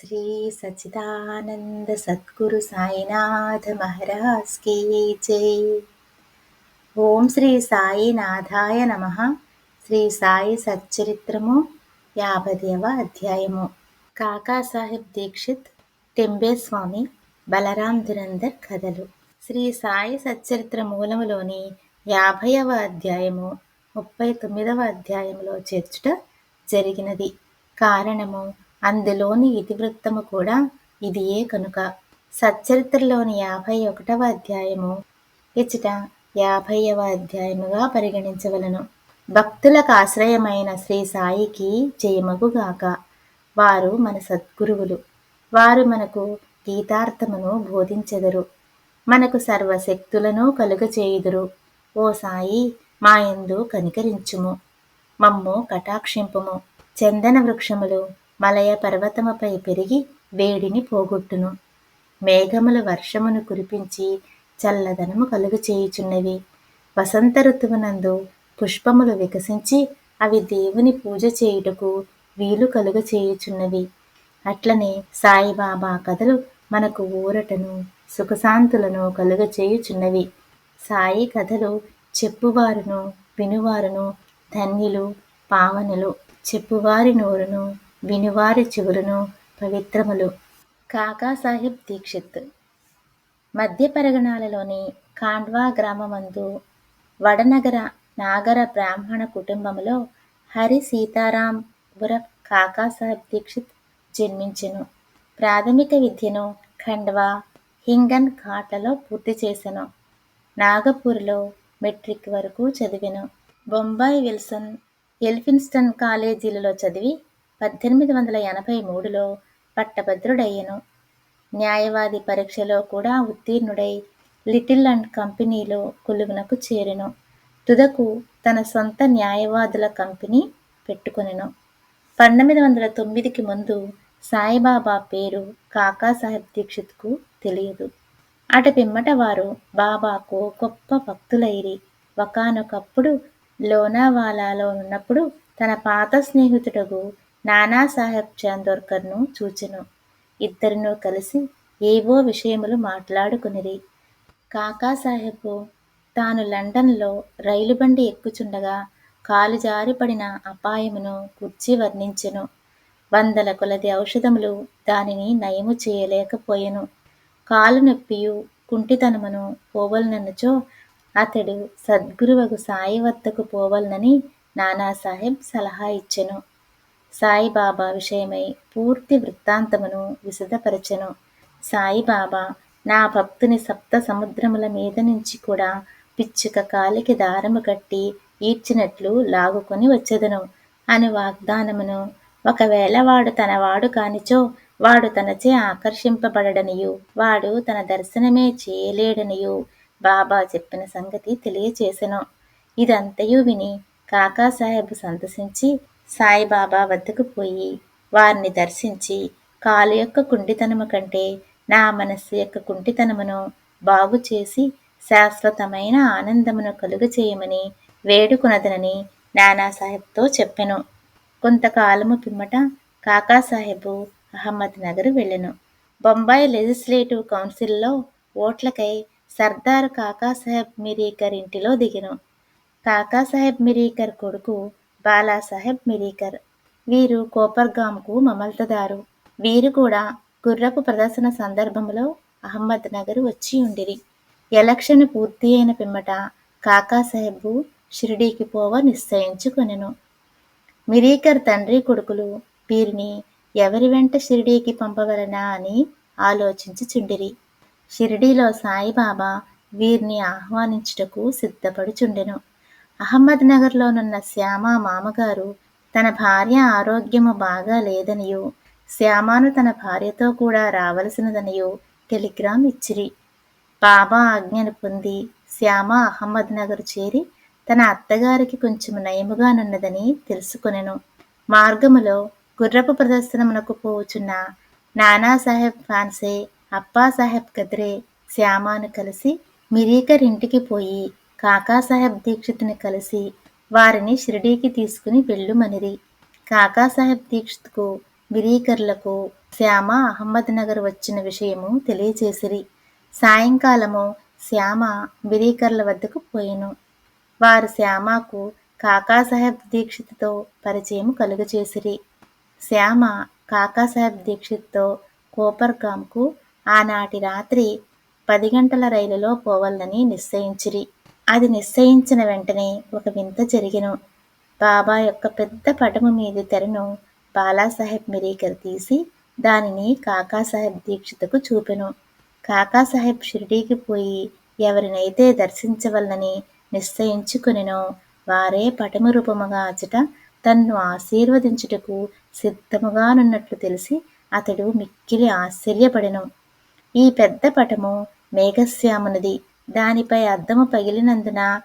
శ్రీ సచిదానంద సద్గురు సాయినాథ మహారాజ్ కీ జై ఓం శ్రీ సాయినాథాయ నమ శ్రీ సాయి సచ్చరిత్రము యాభదేవ అధ్యాయము కాకాసాహెబ్ దీక్షిత్ టెంబేస్వామి బలరాం ధురంధర్ కథలు శ్రీ సాయి సచ్చరిత్ర మూలములోని యాభైవ అధ్యాయము ముప్పై తొమ్మిదవ అధ్యాయంలో చేర్చుట జరిగినది. కారణము అందులోని ఇతివృత్తము కూడా ఇదియే కనుక. సచ్చరిత్రలోని యాభై ఒకటవ అధ్యాయము. ఇచ్చట యాభైవ అధ్యాయముగా పరిగణించవలను. భక్తులకు ఆశ్రయమైన శ్రీ సాయికి జయమగుగాక వారు మన సద్గురువులు. వారు మనకు గీతార్థమును బోధించెదరు. మనకు సర్వశక్తులను కలుగచేయుదురు ఓ సాయి మా ఎందు కనికరించుము. మమ్ము కటాక్షింపుము. చందన వృక్షములు మలయ పర్వతముపై పెరిగి వేడిని పోగొట్టును. మేఘముల వర్షమును కురిపించి చల్లదనము కలుగు చేయుచున్నవి వసంత ఋతువునందు పుష్పములు వికసించి అవి దేవుని పూజ చేయుటకు వీలు కలుగ చేయుచున్నవి అట్లనే సాయిబాబా కథలు మనకు ఊరటను సుఖశాంతులను కలుగ చేయుచున్నవి సాయి కథలు చెప్పువారును వినువారును ధన్యులు పావనులు చెప్పువారి నోరును వినువారి చెవులను పవిత్రములు. కాకాసాహెబ్ దీక్షిత్. మధ్య పరగణాలలోని ఖాండ్వా గ్రామమందు వడనగర నాగర బ్రాహ్మణ కుటుంబంలో హరి సీతారాం ఉరఫ్ కాకాసాహెబ్ దీక్షిత్ జన్మించెను. ప్రాథమిక విద్యను ఖండ్వా హింగన్ ఘాట్లలో పూర్తి చేశాను నాగపూర్లో మెట్రిక్ వరకు చదివాను. బొంబాయి విల్సన్ ఎల్ఫిన్స్టన్ కాలేజీలలో చదివి పద్దెనిమిది వందల ఎనభై మూడులో పట్టభద్రుడయ్యను. న్యాయవాది పరీక్షలో కూడా ఉత్తీర్ణుడై లిటిల్ అండ్ కంపెనీలో కొలువునకు చేరెను. తుదకు తన సొంత న్యాయవాదుల కంపెనీ పెట్టుకొనెను. పంతొమ్మిది వందల తొమ్మిదికి ముందు సాయిబాబా పేరు కాకాసాహెబ్ దీక్షిత్కు తెలియదు. అటు పిమ్మట వారు బాబాకు గొప్ప భక్తులైరి. ఒకనొకప్పుడు లోనావాలాలో ఉన్నప్పుడు తన పాత స్నేహితుడగు నానాసాహెబ్ చాందోర్కర్ను చూచెను. ఇద్దరినూ కలిసి ఏవో విషయములు మాట్లాడుకునిరి. కాకాసాహెబ్ తాను లండన్లో రైలు బండి ఎక్కుచుండగా కాలు జారిపడిన అపాయమును కూర్చి వర్ణించెను. వందల కొలది ఔషధములు దానిని నయము చేయలేకపోయెను. కాలు నొప్పియు కుంటితనమును పోవలననుచో అతడు సద్గురువగు సాయి వద్దకు పోవలనని నానాసాహెబ్ సలహా ఇచ్చెను. సాయిబాబా విషయమై పూర్తి వృత్తాంతమును విశదపరచెను. సాయిబాబా నా భక్తుని సప్త సముద్రముల మీద నుంచి కూడా పిచ్చుక కాలికి దారము కట్టి ఈడ్చినట్లు లాగుకొని వచ్చెదను. అని వాగ్దానమును ఒకవేళ వాడు తనవాడు కానిచో వాడు తనచే ఆకర్షింపబడనియు వాడు తన దర్శనమే చేయలేడనియు బాబా చెప్పిన సంగతి తెలియచేసెను. ఇదంతయు విని కాకాసాహెబ్ సంతసించి సాయిబాబా వద్దకు పోయి వారిని దర్శించి కాలు యొక్క కుంటితనము కంటే నా మనస్సు యొక్క కుంటితనమును బాగు చేసి శాశ్వతమైన ఆనందమును కలుగ చేయమని వేడుకునదనని నానాసాహెబ్తో చెప్పెను. కొంతకాలము పిమ్మట కాకాసాహెబు అహ్మద్ నగర్ వెళ్ళెను. బొంబాయి లెజిస్లేటివ్ కౌన్సిల్లో ఓట్లకై సర్దార్ కాకాసాహెబ్ మిరీకర్ ఇంటిలో దిగెను. కాకాసాహెబ్ మిరీకర్ కొడుకు బాలాసాహెబ్ మిరీకర్ వీరు కోపర్గాంకు మమల్తదారు. వీరు కూడా గుర్రపు ప్రదర్శన సందర్భంలో అహ్మద్ నగర్ వచ్చి ఉండిరి. ఎలక్షన్ పూర్తి అయిన పిమ్మట కాకాసాహెబ్ షిరిడీకి పోవ నిశ్చయించుకొనెను. మిరీకర్ తండ్రి కొడుకులు వీరిని ఎవరి వెంట షిరిడీకి పంపవలనా అని ఆలోచించుచుండిరి. షిరిడీలో సాయిబాబా వీరిని ఆహ్వానించుటకు సిద్ధపడుచుండెను. అహ్మద్ నగర్లోనున్న శ్యామ మామగారు తన భార్య ఆరోగ్యము బాగా లేదనియు శ్యామాను తన భార్యతో కూడా రావలసినదనియు టెలిగ్రామ్ ఇచ్చిరి. బాబా ఆజ్ఞను పొంది శ్యామ అహ్మద్ నగర్ చేరి తన అత్తగారికి కొంచెం నయముగానున్నదని తెలుసుకొనెను. మార్గములో గుర్రపు ప్రదర్శనమునకు పోవుచున్న నానాసాహెబ్ ఫాన్సే అప్పాసాహెబ్ కద్రే శ్యామాను కలిసి మిరీకర్ ఇంటికి పోయి కాకాసాహెబ్ దీక్షిత్ని కలిసి వారిని షిరిడీకి తీసుకుని వెళ్ళుమనిరి. కాకాసాహెబ్ దీక్షిత్కు విరీకర్లకు శ్యామ అహ్మద్ నగర్ వచ్చిన విషయము తెలియచేసిరి. సాయంకాలము శ్యామ బిరీకర్ల వద్దకు పోయిను. వారు శ్యామకు కాకాసాహెబ్ దీక్షిత్తో పరిచయం కలుగచేసిరి. శ్యామ కాకాసాహెబ్ దీక్షిత్తో కోపర్గాంకు ఆనాటి రాత్రి పది గంటల రైలులో పోవాలని నిశ్చయించిరి. అది నిశ్చయించిన వెంటనే ఒక వింత జరిగెను. బాబా యొక్క పెద్ద పటము మీది తెరను బాలాసాహెబ్ మిరీకర్ తీసి దానిని కాకాసాహెబ్ దీక్షితకు చూపెను. కాకాసాహెబ్ షిరిడీకి పోయి ఎవరినైతే దర్శించవలనని నిశ్చయించుకునెనో వారే పటము రూపముగా అచట తన్ను ఆశీర్వదించుటకు సిద్ధముగానున్నట్లు తెలిసి అతడు మిక్కిలి ఆశ్చర్యపడెను. ఈ పెద్ద పటము మేఘశ్యామునది. దానిపై అద్దము పగిలినందున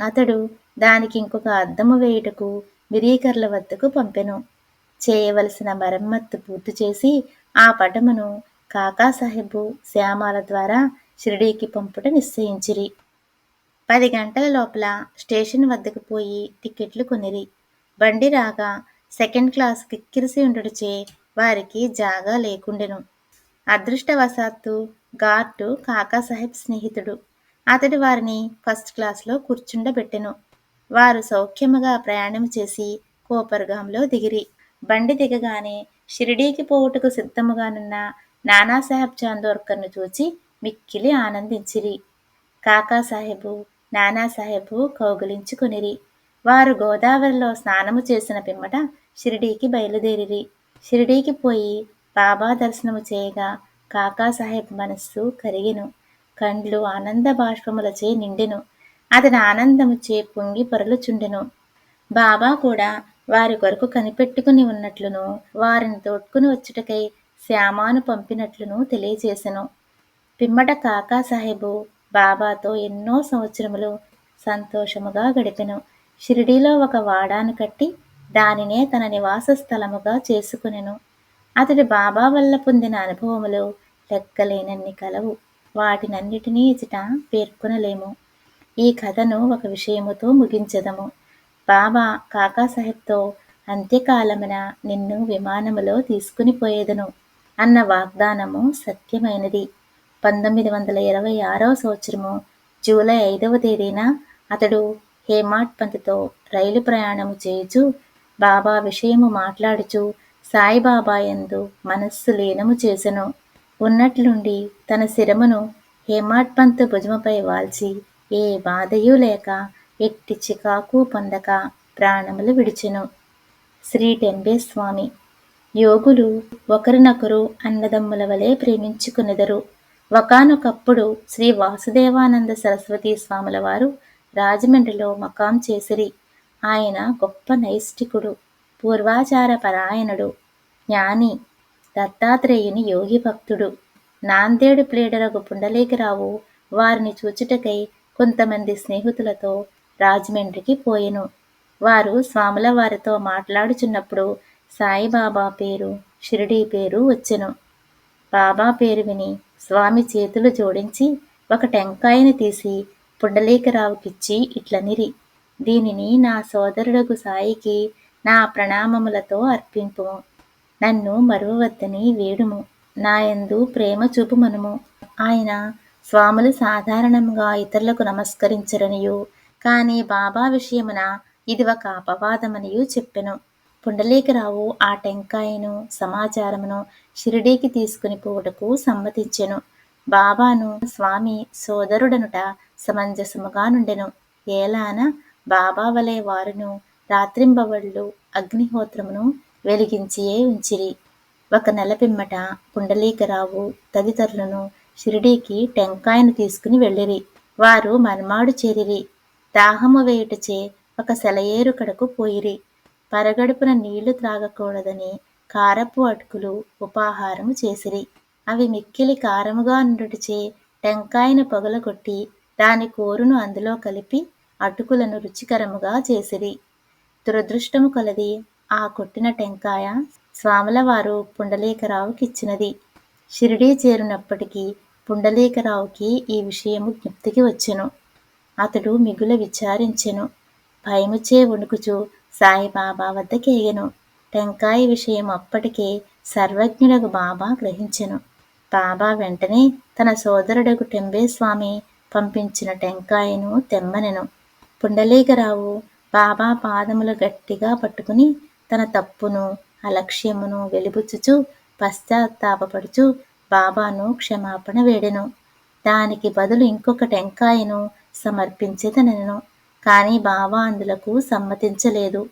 అతడు దానికి ఇంకొక అద్దము వేయుటకు విరీకర్ల వద్దకు పంపెను. చేయవలసిన మరమ్మత్తు పూర్తి చేసి ఆ పటమును కాకాసాహెబు శ్యామాల ద్వారా షిరిడీకి పంపుట నిశ్చయించిరి. పది గంటల లోపల స్టేషన్ వద్దకు పోయి టికెట్లు కొనిరి. బండి రాగా సెకండ్ క్లాస్ కిక్కిరిసి ఉండుటచే వారికి జాగా లేకుండెను. అదృష్టవశాత్తు గార్డు కాకాసాహెబ్ స్నేహితుడు. అతడు వారిని ఫస్ట్ క్లాస్లో కూర్చుండబెట్టెను. వారు సౌఖ్యముగా ప్రయాణం చేసి కోపర్గాంలో దిగిరి. బండి దిగగానే షిరిడీకి పోవుటకు సిద్ధముగానున్న నానాసాహెబ్ చాందోర్కర్ను చూచి మిక్కిలి ఆనందించిరి. కాకాసాహెబు నానాసాహెబు కౌగులించుకునిరి. వారు గోదావరిలో స్నానము చేసిన పిమ్మట షిరిడీకి బయలుదేరిరి. షిరిడీకి పోయి బాబా దర్శనము చేయగా కాకాసాహెబ్ మనస్సు కరిగెను. కండ్లు ఆనంద బాష్పములచే నిండెను. అతని ఆనందముచే పొంగి పొరలుచుండెను. బాబా కూడా వారి కొరకు కనిపెట్టుకుని ఉన్నట్లును వారిని తోడ్కుని వచ్చుటకై శ్యామాను పంపినట్లును తెలియజేశను పిమ్మట కాకా సాహెబు బాబాతో ఎన్నో సంవత్సరములు సంతోషముగా గడిపెను. షిరిడీలో ఒక వాడాను కట్టి దానినే తన నివాస స్థలముగా చేసుకునెను. అతడి బాబా వల్ల పొందిన అనుభవములు లెక్కలేనన్ని కలవు. వాటినన్నిటినీ ఇచట పేర్కొనలేము. ఈ కథను ఒక విషయముతో ముగించదము. బాబా కాకాసాహెబ్తో అంత్యకాలమున నిన్ను విమానములో తీసుకుని పోయేదను అన్న వాగ్దానము సత్యమైనది. పంతొమ్మిది వందల ఇరవై ఆరవ సంవత్సరము జూలై ఐదవ తేదీన అతడు హేమాట్ పంత్తో రైలు ప్రయాణము చేయుచు బాబా విషయము మాట్లాడుచు సాయిబాబా యందు మనస్సు లీనము చేసెను. ఉన్నట్లుండి తన శిరమును హేమాడ్ భుజమపై భుజముపై వాల్చి ఏ బాధయూ లేక ఎట్టి చికాకు పొందక ప్రాణములు విడిచెను. శ్రీ టెంబే స్వామి యోగులు ఒకరినొకరు అన్నదమ్ముల వలె ప్రేమించుకునెదరు. ఒకనొకప్పుడు శ్రీ వాసుదేవానంద సరస్వతి స్వాముల వారు రాజమండ్రిలో మకాం చేసిరి. ఆయన గొప్ప నైష్టికుడు పూర్వాచార పరాయణుడు జ్ఞాని దత్తాత్రేయుని యోగి భక్తుడు. నాందేడు ప్లేడరగు పుండలీకరావు వారిని చూచుటకై కొంతమంది స్నేహితులతో రాజమండ్రికి పోయెను. వారు స్వాముల వారితో మాట్లాడుచున్నప్పుడు సాయిబాబా పేరు షిరిడీ పేరు వచ్చెను. బాబా పేరు విని స్వామి చేతులు జోడించి ఒక టెంకాయని తీసి పుండలీకరావుకిచ్చి ఇట్లనిరి దీనిని నా సోదరుడగు సాయికి నా ప్రణామములతో అర్పింపు నన్ను మరువవద్దని వేడుము. నాయందు ప్రేమ చూపుమనుము. ఆయన స్వాములు సాధారణంగా ఇతరులకు నమస్కరించరనియు. కానీ బాబా విషయమున ఇది ఒక అపవాదమనియు చెప్పెను. పుండలీకరావు ఆ టెంకాయను సమాచారమును షిరిడీకి తీసుకుని పోవుటకు సమ్మతించెను. బాబాను స్వామి సోదరుడనుట సమంజసముగా నుండెను. ఏలాన బాబా వలె వారును రాత్రింబవళ్ళు అగ్నిహోత్రమును వెలిగించియే ఉంచిరి. ఒక నెల పిమ్మట పుండలీకరావు తదితరులను షిరిడీకి టెంకాయను తీసుకుని వెళ్ళిరి. వారు మన్మాడు చేరిరి. దాహము వేయుటచే ఒక సెలయేరు కడకు పోయిరి. పరగడుపున నీళ్ళు త్రాగకూడదని కారపు అటుకులు ఉపాహారము చేసిరి. అవి మిక్కిలి కారముగా నుండుటచే టెంకాయను పొగలగొట్టి దాని కోరును అందులో కలిపి అటుకులను రుచికరముగా చేసిరి. దురదృష్టము కొలది ఆ కొట్టిన టెంకాయ స్వాముల వారు పుండలీకరావుకిచ్చినది షిరిడీ చేరినప్పటికీ పుండలీకరావుకి ఈ విషయము జ్ఞప్తికి వచ్చెను. అతడు మిగుల విచారించెను. భయముచే వణుకుచు సాయిబాబా వద్దకేగెను. టెంకాయ విషయం అప్పటికే సర్వజ్ఞుడకు బాబా గ్రహించెను. బాబా వెంటనే తన సోదరుడకు టెంబేస్వామి పంపించిన టెంకాయను తెమ్మనెను. పుండలీకరావు బాబా పాదములు గట్టిగా పట్టుకుని తన తప్పును అలక్ష్యమును వెలిబుచ్చుచు పశ్చాత్తాపడుచు బాబాను క్షమాపణ వేడెను. దానికి బదులు ఇంకొక టెంకాయను సమర్పించేదనెను. కానీ బాబా అందులకు సమ్మతించలేదు.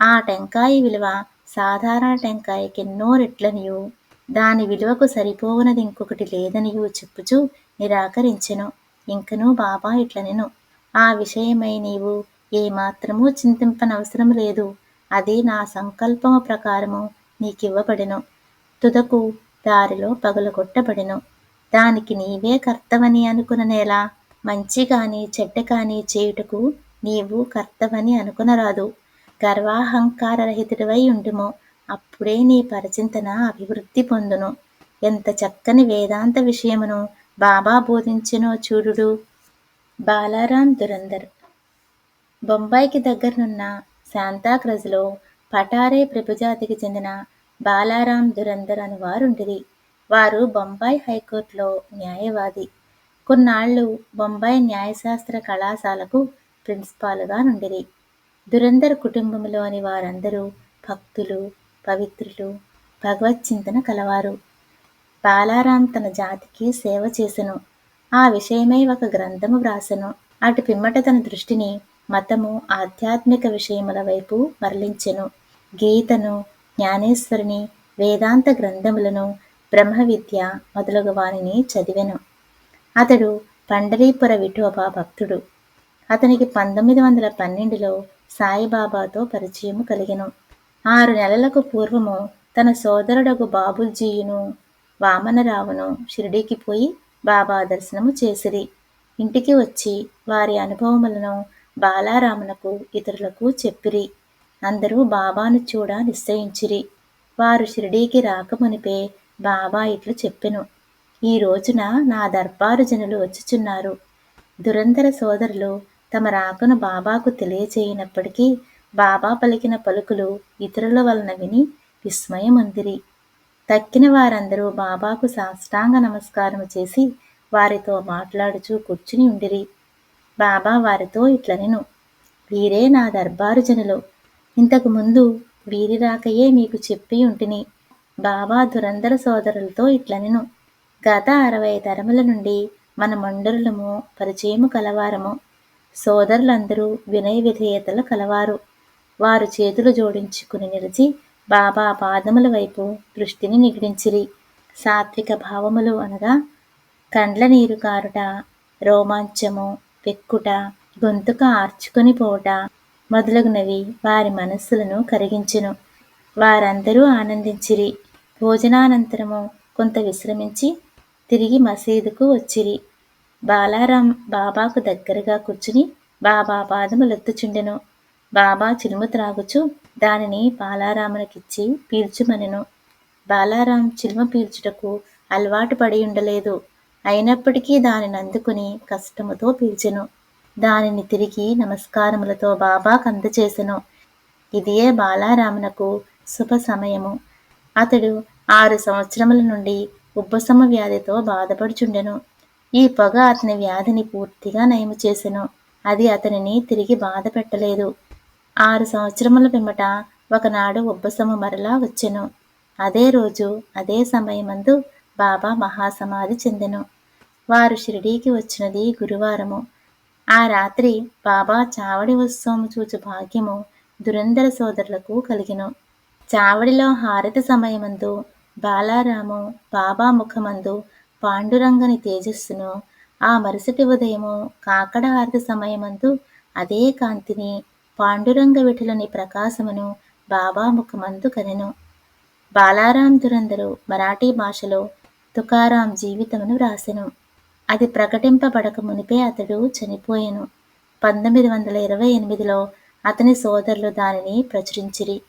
ఆ టెంకాయ విలువ సాధారణ టెంకాయకెన్నో రెట్లనియు. దాని విలువకు సరిపోవునది ఇంకొకటి లేదనియు చెప్పుచు నిరాకరించెను. ఇంకనూ బాబా ఇట్లనెను. ఆ విషయమై నీవు ఏమాత్రమూ చింతింపనవసరం లేదు. అది నా సంకల్పము ప్రకారము నీకివ్వబడెను. తుదకు దారిలో పగలగొట్టబడెను. దానికి నీవే కర్తవని అనుకుననేలా మంచి కాని చెడ్డ కాని చేయుటకు నీవు కర్తవని అనుకునరాదు. గర్వాహంకార రహితుడివై ఉండుము. అప్పుడే నీ పరిచింతన అభివృద్ధి పొందును. ఎంత చక్కని వేదాంత విషయమును బాబా బోధించెనో చూడుడు. బాలారాం దురందర్ బొంబాయికి దగ్గరనున్న శాంతాక్రజ్లో పటారే ప్రభుజాతికి చెందిన బాలారాం దురంధర్ అని వారుండిరి వారు బొంబాయి హైకోర్టులో న్యాయవాది. కొన్నాళ్ళు బొంబాయి న్యాయశాస్త్ర కళాశాలకు ప్రిన్సిపాల్గా నుండిరి. దురంధర్ కుటుంబంలోని వారందరూ భక్తులు పవిత్రులు భగవచ్చింతన కలవారు. బాలారాం తన జాతికి సేవ చేసెను. ఆ విషయమై ఒక గ్రంథము వ్రాసెను. అటు పిమ్మట తన దృష్టిని మతము ఆధ్యాత్మిక విషయముల వైపు మరలించెను. గీతను జ్ఞానేశ్వరిని వేదాంత గ్రంథములను బ్రహ్మ విద్య మొదలగు వారిని చదివెను. అతడు పండరీపుర విఠోబా భక్తుడు. అతనికి పంతొమ్మిది వందల పన్నెండులో సాయిబాబాతో పరిచయము కలిగెను. ఆరు నెలలకు పూర్వము తన సోదరుడకు బాబుల్జీయును వామనరావును షిరిడీకి పోయి బాబా దర్శనము చేసిరి. ఇంటికి వచ్చి వారి అనుభవములను బాలారామునకు ఇతరులకు చెప్పిరి. అందరూ బాబాను చూడ నిశ్చయించిరి. వారు షిరిడీకి రాకమునిపే బాబా ఇట్లు చెప్పెను. ఈ రోజున నా దర్బారు జనులు వచ్చుచున్నారు. దురంధర సోదరులు తమ రాకను బాబాకు తెలియచేయనప్పటికీ బాబా పలికిన పలుకులు ఇతరుల వలన విని విస్మయమందిరి. తక్కిన వారందరూ బాబాకు సాష్టాంగ నమస్కారము చేసి వారితో మాట్లాడుచూ కూర్చుని ఉండిరి. బాబా వారితో ఇట్లనెను. వీరే నా దర్బారు జనులు ఇంతకు ముందు వీరి రాకయే మీకు చెప్పి ఉంటిని. బాబా దురంధర సోదరులతో ఇట్లనెను. గత అరవై తరముల నుండి మన మండరులము పరిచయము కలవారము. సోదరులందరూ వినయ విధేయతలు కలవారు. వారు చేతులు జోడించుకుని నిలిచి బాబా పాదముల వైపు దృష్టిని నిగిడించిరి. సాత్విక భావములు అనగా కండ్ల నీరు కారుట రోమాంచము పెక్కుట గొంతుక ఆర్చుకొని పోవుట మొదలగునవి వారి మనస్సులను కరిగించెను. వారందరూ ఆనందించిరి. భోజనానంతరము కొంత విశ్రమించి తిరిగి మసీదుకు వచ్చిరి. బాలారాం బాబాకు దగ్గరగా కూర్చుని బాబా పాదములెత్తుచుండెను బాబా చిలుము త్రాగుచు దానిని బాలారామునికిచ్చి పీల్చుమనెను. బాలారాం చిలుమ పీల్చుటకు అలవాటు పడి ఉండలేదు అయినప్పటికీ దానిని అందుకుని కష్టముతో పీల్చెను. దానిని తిరిగి నమస్కారములతో బాబాకు అందచేసెను. ఇదియే బాలారామునకు శుభ సమయము. అతడు ఆరు సంవత్సరముల నుండి ఉబ్బసమ వ్యాధితో బాధపడుచుండెను. ఈ పొగ అతని వ్యాధిని పూర్తిగా నయము చేసెను. అది అతనిని తిరిగి బాధ పెట్టలేదు. ఆరు సంవత్సరముల పిమ్మట ఒకనాడు ఉబ్బసము మరలా వచ్చెను. అదే రోజు అదే సమయమందు బాబా మహాసమాధి చెందెను. వారు షిరిడీకి వచ్చినది గురువారము. ఆ రాత్రి బాబా చావడి ఉత్సవము చూచు భాగ్యము దురంధర సోదరులకు కలిగిను. చావడిలో హారతి సమయమందు బాలారాము బాబా ముఖమందు పాండురంగని తేజస్సును ఆ మరుసటి ఉదయము కాకడ హారతి సమయమందు అదే కాంతిని పాండురంగ విఠలని ప్రకాశమును బాబా ముఖమందు కనెను. బాలారాం దురందరు మరాఠీ భాషలో తుకారాం జీవితమును వ్రాసెను. అది ప్రకటింపబడక మునిపే అతడు చనిపోయాను. పంతొమ్మిది వందల ఇరవై ఎనిమిదిలో అతని సోదరులు దానిని ప్రచురించిరి.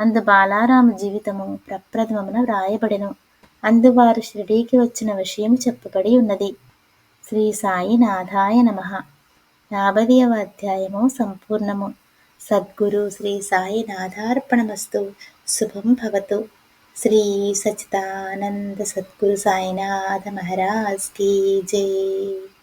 అందు బాలారామ జీవితము ప్రప్రథమమున వ్రాయబడెను. అందు వారు షిరిడీకి వచ్చిన విషయం చెప్పబడి ఉన్నది. శ్రీ సాయి నాథాయ నమ. యాభైవ అధ్యాయము సంపూర్ణము. సద్గురు శ్రీ సాయి నాథార్పణమస్తు శుభం భవతు. श्री सच्चिदानंद सद्गुरु साईनाथ महाराज की जय।